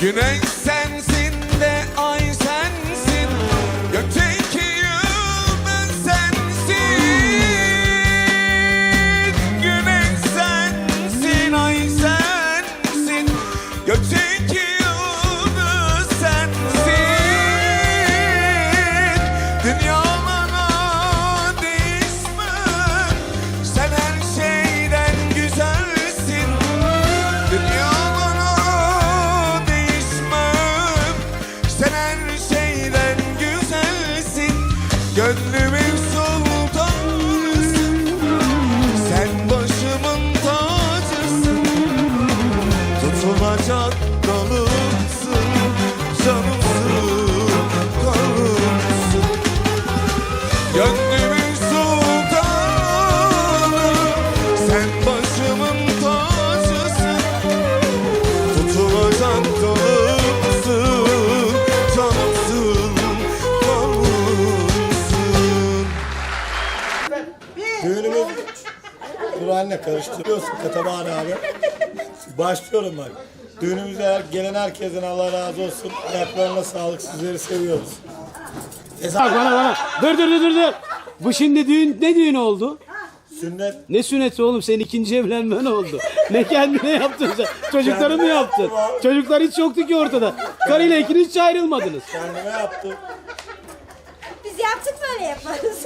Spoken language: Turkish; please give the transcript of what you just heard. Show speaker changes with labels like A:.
A: You ain't sad. gönlümü
B: Düğünümüz... Dur anne karıştırıyorsun Katabağın abi. Başlıyorum bak. Düğünümüze her- gelen herkesin Allah razı olsun. Ayaklarına sağlık sizleri seviyoruz.
C: Bak bana bana. Dur dur dur dur dur. Bu şimdi düğün ne düğün oldu?
B: Sünnet
C: Ne sünneti oğlum senin ikinci evlenmen oldu. Ne kendine yaptın sen? Çocukları mı yaptın? Çocuklar hiç yoktu ki ortada. Karıyla ikiniz hiç ayrılmadınız.
B: kendime yaptım.
D: Biz yaptık böyle yaparız.